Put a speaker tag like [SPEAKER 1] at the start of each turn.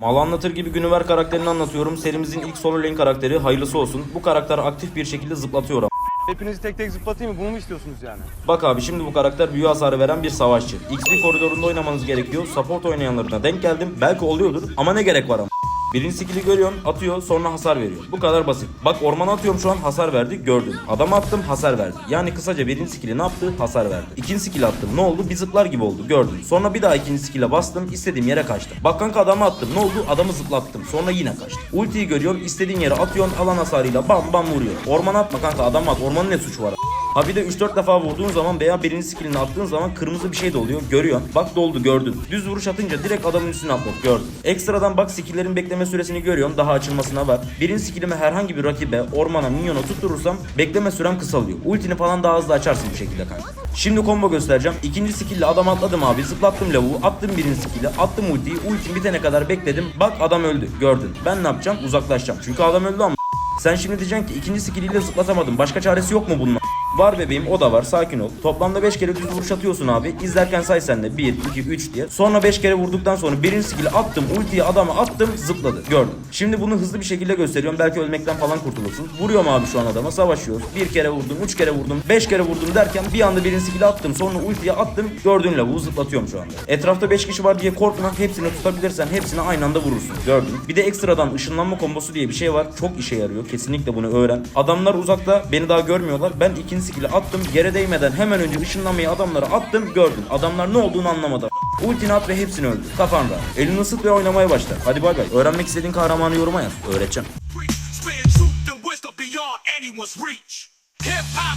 [SPEAKER 1] Mal anlatır gibi Günüver karakterini anlatıyorum. Serimizin ilk solo lane karakteri hayırlısı olsun. Bu karakter aktif bir şekilde zıplatıyor ama.
[SPEAKER 2] Hepinizi tek tek zıplatayım mı? Bunu mu istiyorsunuz yani?
[SPEAKER 1] Bak abi şimdi bu karakter büyü hasarı veren bir savaşçı. XP koridorunda oynamanız gerekiyor. Support oynayanlarına denk geldim. Belki oluyordur ama ne gerek var ama. Birinci skill'i görüyorsun, atıyor, sonra hasar veriyor. Bu kadar basit. Bak ormana atıyorum şu an hasar verdi, gördün. Adama attım, hasar verdi. Yani kısaca birinci skill'i ne yaptı? Hasar verdi. İkinci skill'i attım, ne oldu? Bir zıplar gibi oldu, gördün. Sonra bir daha ikinci skill'e bastım, istediğim yere kaçtım. Bak kanka adamı attım, ne oldu? Adamı zıplattım, sonra yine kaçtım. Ultiyi görüyorsun, istediğin yere atıyorsun, alan hasarıyla bam bam vuruyor. Ormana atma kanka, adam at, ormanın ne suçu var? Ha bir de 3-4 defa vurduğun zaman veya birinci skillini attığın zaman kırmızı bir şey de oluyor. Görüyorsun. Bak doldu gördün. Düz vuruş atınca direkt adamın üstüne atmak gördün. Ekstradan bak skilllerin bekleme süresini görüyorsun. Daha açılmasına bak. Birinci skillimi herhangi bir rakibe, ormana, minyona tutturursam bekleme sürem kısalıyor. Ultini falan daha hızlı açarsın bu şekilde kanka. Şimdi combo göstereceğim. İkinci skill'le adam atladım abi. Zıplattım lavuğu. Attım birinci skill'i. Attım ultiyi. Ultim bitene kadar bekledim. Bak adam öldü. Gördün. Ben ne yapacağım? Uzaklaşacağım. Çünkü adam öldü ama sen şimdi diyeceksin ki ikinci skilliyle zıplatamadım. Başka çaresi yok mu bunun? Var bebeğim o da var sakin ol. Toplamda 5 kere düz vuruş atıyorsun abi. İzlerken say sen de 1, 2, 3 diye. Sonra 5 kere vurduktan sonra birinci skill'i attım. Ultiyi adama attım zıpladı. Gördün. Şimdi bunu hızlı bir şekilde gösteriyorum. Belki ölmekten falan kurtulursun. Vuruyorum abi şu an adama savaşıyoruz. Bir kere vurdum, 3 kere vurdum, 5 kere vurdum derken bir anda birinci skill'i attım. Sonra ultiyi attım. Gördüğün lavuğu zıplatıyorum şu anda. Etrafta 5 kişi var diye korkma. Hepsini tutabilirsen hepsini aynı anda vurursun. Gördün. Bir de ekstradan ışınlanma kombosu diye bir şey var. Çok işe yarıyor. Kesinlikle bunu öğren. Adamlar uzakta beni daha görmüyorlar. Ben ikinci skill'i attım. Yere değmeden hemen önce ışınlanmayı adamlara attım. Gördün. Adamlar ne olduğunu anlamadı. Ultini at ve hepsini öldür. Kafanda. Elini ısıt ve oynamaya başla. Hadi bay bay. Öğrenmek istediğin kahramanı yoruma yaz. Öğreteceğim.
[SPEAKER 3] Hip hop.